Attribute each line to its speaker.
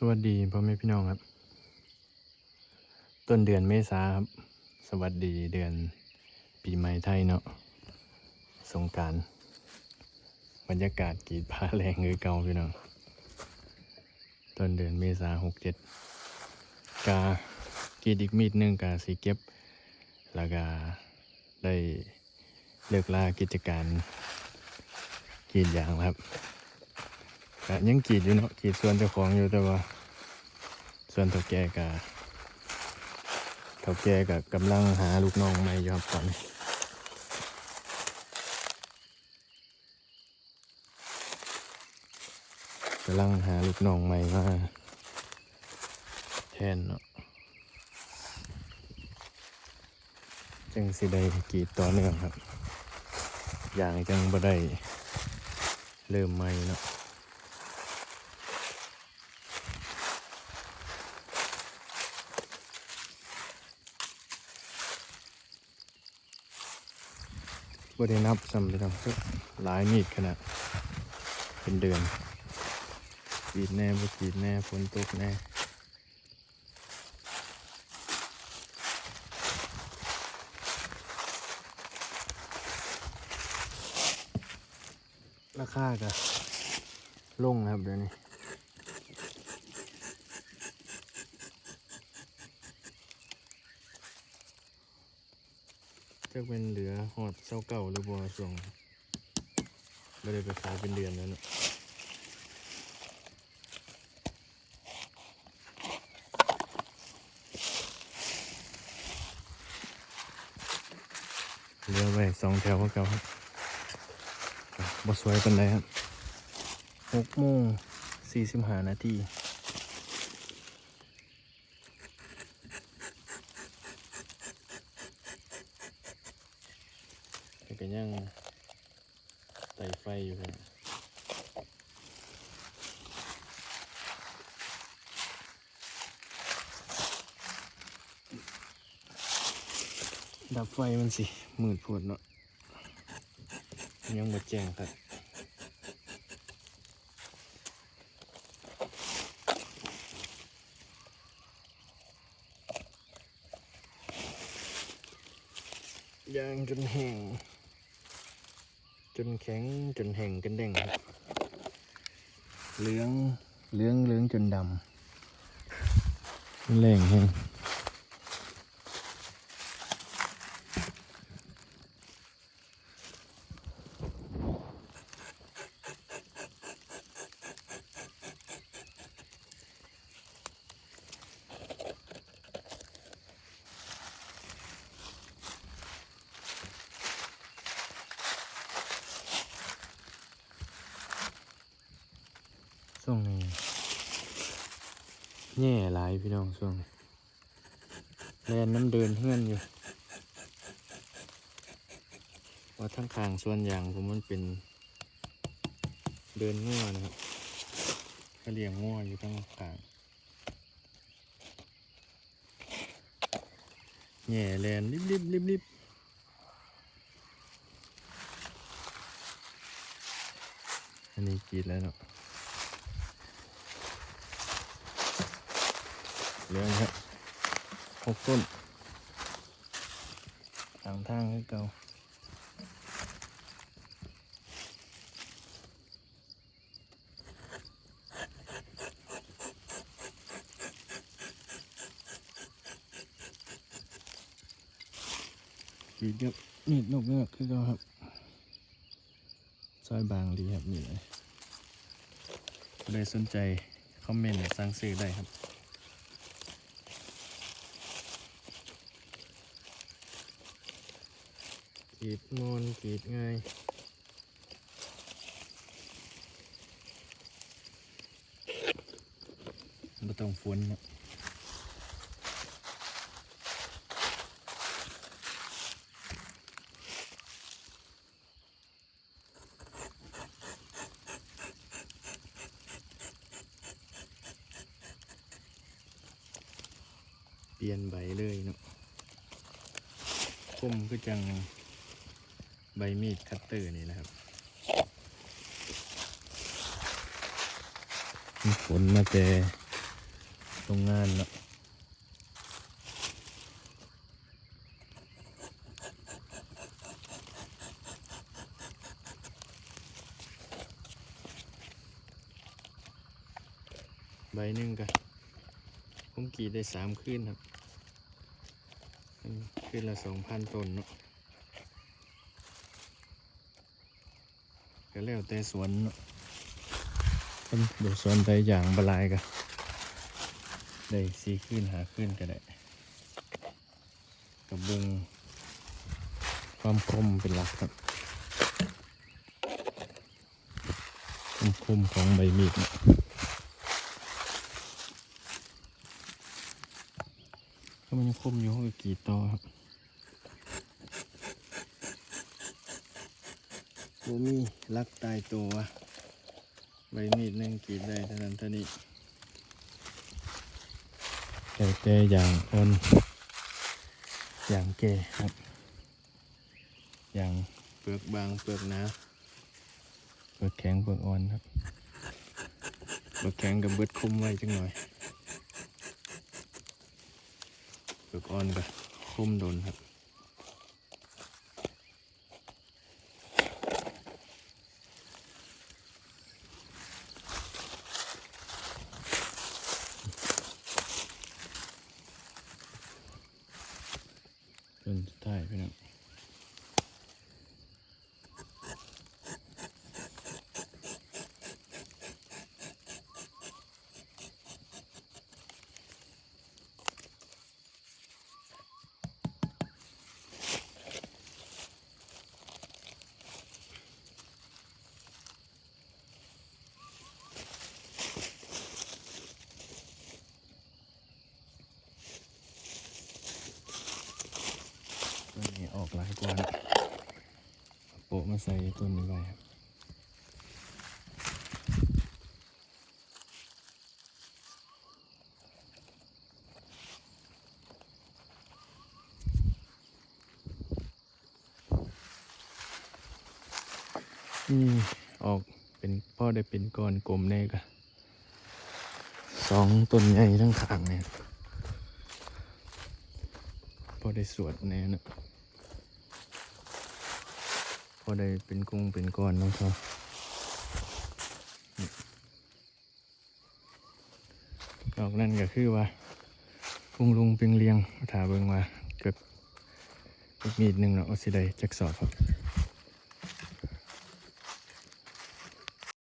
Speaker 1: สวัสดีพ่อแม่พี่น้องครับ ต้นเดือนเมษาครับ สวัสดีเดือนปีใหม่ไทยเนาะสงการบรรยากาศกีดผ้าแรงเงยเก่าพี่น้องต้นเดือนเมษาหกเจ็ดกากีดอีกมีดหนึ่งกาสีเก็บแล้วก็ได้เลิกลากิจการกีดยางครับ ก็ยังกีดอยู่เนาะกีดส่วนเจ้าของอยู่แต่ว่า ส่วนเท่าแก่กับเท่าแก่กับกำลังหาลูกน้องใหม่อยู่ครับตอนนี้กำลังหาลูกน้องใหม่มาแทนเนาะจังสิได้กีดต่อเนื่องครับ อย่างจังบ่ได้เริ่มใหม่เนาะ บ่ได้นับซ้ำไปทำก็หลายมีดขนาดเป็นเดือนกรีดแน่บ่กรีดแน่ฝนตกแน่ราคาก็ลงนะครับเดี๋ยวนี้ จะเป็นเหลือหอดเศร้าเก่าหรือบัวส่วงไม่ได้ไปขายเป็นเดือนแล้วเนอะเหลือไว้สองแถวเก่าครับบสวยเป็นไรครับหกโมงสี่สิบห้านาที มันก็ ยังไต่ไฟอยู่ครับดับไฟมันสิมืดโพดเนาะยังบ่แจ้งครับยางจนแห้ง จนแข็งจนแห้งกันแดงครับเหลืองเหลืองเหลืองจนดำแรงแห้ง ช่วงนี้แย่หลายพี่น้องช่วงนี้แลนน้ำเดินเฮือนอยู่ว่าทั้งคางส่วนอย่างผมมันเป็นเดินง่วนะครับก็เลี้ยงง่วอยู่ทั้งคางแย่แลนริบริบริบริบอันนี้กรีดแล้วเนาะ เลืองครับหกต้นทางทางให้เก่าขีดกับมีดนกเงือกคือเก่าครับซอยบางดีครับนี่เลยเลยสนใจ คอมเมนต์สั่งซื้อได้ครับ รีดมอนกรีดง่ายไม่ต้องฝนนะเปลี่ยนใบเลยเนาะคมก็จัง ใบมีดคัตเตอร์นี่นะครับมีฝนมาแต่โรงงานเนาะใบหนึ่งกันผมกีดได้สามคืนครับอืมคืนละสองพันต้นเนาะ ก็แล้วแต่สวนเนาะคนดี๋ยวสวนใดอย่างบลายกันได้สี่คืนหาคืนก็ได้กับเบิงความคมเป็นหลักครับความคมของใบมีดเนะถ้ามันยังคมอยู่ก็กรีดต่อครับ บมีลักตายตัวใบมีดหนึ่งกีดได้เท่านั้นเท่านี้แต่แต่อย่างอ่อนอย่างแก่ครับ อย่างเปลือกบางเปลือกหนาเปลือกแข็งเปลือกอ่อนครับเปลือกแข็งกับเบิดคุมไว้จังหน่อยเปลือกอ่อนกับคุ้มโดนครับ ต้นสุดท้ายพี่น้องต้นนี้ออกหลายกว่านะเอาโปะมาใส่ต้นนี้ไว้ครับนี่ออกเป็นพ่อได้เป็นก้อนกลมแน่กะสองต้นใหญ่ทั้งขางเนี่ยพอได้สวดแน่นะ อได้เป็นกุ้งเป็นก้อนน้องเขานี่ดอกนั่นก็คือว่ากุ้งลุงเปียงเลียงถาเบิงว่าเกิดอีกนิดนึงเนาะอสิได้จักสอบครับ